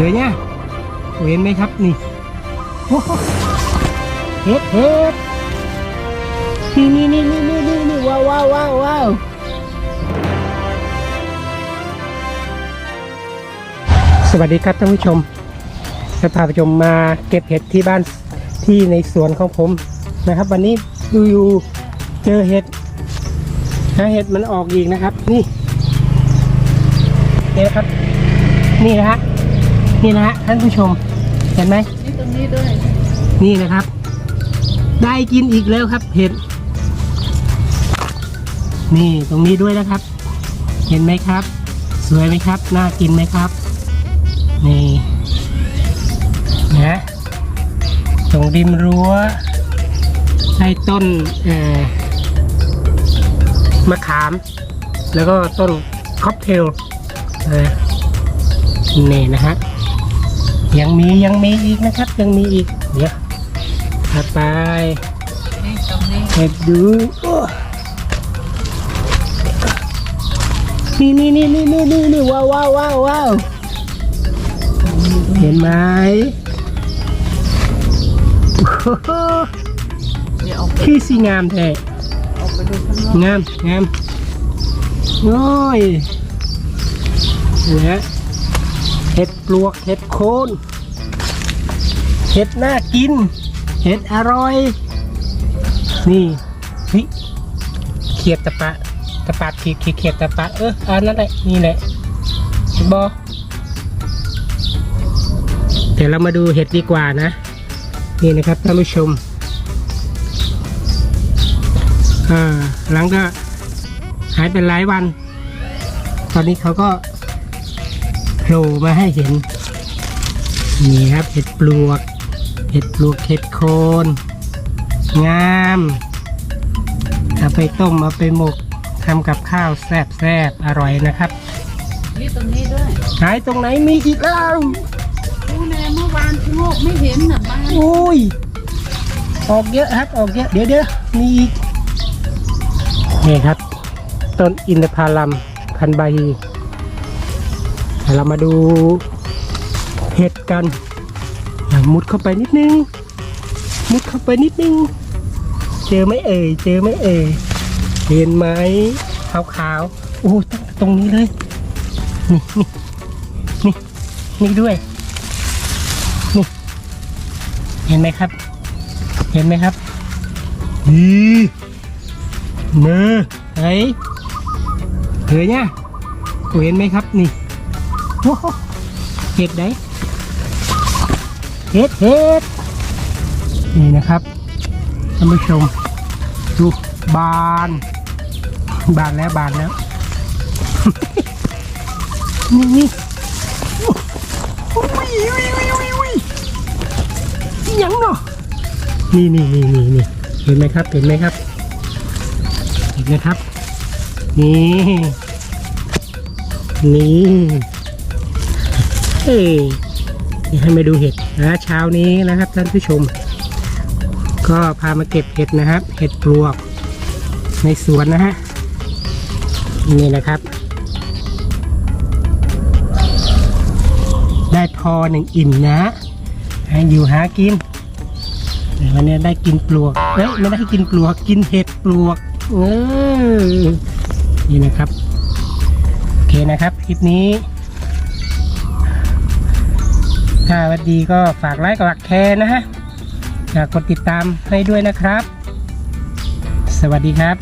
เหลือเนี่ยเห็นไหมครับนี่โอ้โหเฮ็ดเฮ็ดนี่นี่นี่นี่นี่นี่นี่ว้าวว้าวว้าวว้าวสวัสดีครับท่านผู้ชมจะพาผู้ชมมาเก็บเห็ดที่บ้านที่ในสวนของผมนะครับ วันนี้อยู่เจอเห็ดนะเห็ดมันออกอีกนะครับ นี่นี่นะครับ นี่นะฮะ นี่นะฮะท่านผู้ชมเห็นไหมนี่ตรงนี้ด้วย นี่นะครับ ได้กินอีกแล้วครับเห็ดนี่ตรงนี้ด้วยนะครับ เห็นไหมครับ สวยไหมครับ น่ากินไหมครับ นี่นะตรงริมรั้วให้ต้นเอ่อมะขาม แล้วก็ต้นค็อกเทลนะนี่นะฮะ ยังมียังมีอีกนะครับ ยังมีอีก เดี๋ยวถัดไปนี่ตรงนี้เห็ดดูโอ้นี่นี่นี่นี่นี่นี่นี่ว้าวว้าวว้าวว้าวเห็นไหมโอ้โหเดี๋ยวออกไปขี้สีงามแท้ออกไปดูข้างนอกงามงามโอ้ยเนี่ย เห็ดปลวกเห็ดโคนเห็ดน่ากิน เห็ดอร่อย นี่เฮ้ยเขียดตะปะตะปาดขีดขีดเขียดตะปาดเอออันนั้นแหละนี่แหละบอเดี๋ยวเรามาดูเห็ดดีกว่านะ นี่นะครับท่านผู้ชมอ่าหลังก็หายเป็นหลายวัน ตอนนี้เขาก็ ผล่มาให้เห็น นี่ครับเห็ดปลวก เห็ดปลวกเห็ดโคนงามเอาไปต้มเอาไปหมกทำกับข้าวแซ่บแซบๆอร่อยนะครับนี่ตรงนี้ด้วยหายตรงไหนมีอีกแล้วดูแน่เมื่อวานชะโงกไม่เห็นน่ะบ้านอุ้ยออกเยอะครับออกเยอะเดี๋ยวเดี๋ยวมีอีกนี่ครับ ต้นอินทผลัมพันธุ์ใบฮี เรามาดูเห็ดกันมุดเข้าไปนิดนึง มุดเข้าไปนิดนึง เจอไหมเอ่ย เจอไหมเอ่ย เห็นไหมขาวขาวๆโอ้ตั้งตรงนี้เลย นี่นี่นี่นี่ด้วย นี่ เห็นไหมครับ เห็นไหมครับนี่มือเฮ้ยเห็นเนี่ยเห็นไหมครับนี่ เห็ดไหนเห็ดเห็ดนี่นะครับท่านผู้ชมดูบาน บานแล้วบานแล้ว นี่นี่โอ้ยอุ้ยอุ้ยอุ้ยอุ้ยยังเนาะนี่นี่นี่นี่นี่เห็นไหมครับเห็นไหมครับเห็นไหมครับ นี่ นี่ เฮ้ยให้มาดูเห็ดนะเช้านี้นะครับท่านผู้ชม ก็พามาเก็บเห็ดนะครับ เห็ดปลวกในสวนนะฮะนี่นะครับ ได้พอหนึ่งอิ่มนะให้อยู่หากินแต่วันนี้ได้กินปลวกเอ้ยไม่ได้กินปลวกกินเห็ดปลวกเออนี่นะครับ โอเคนะครับ คลิปนี้ ถ้าวันดีก็ฝากไลค์กับแชร์นะฮะฝากกดติดตามให้ด้วยนะครับ สวัสดีครับ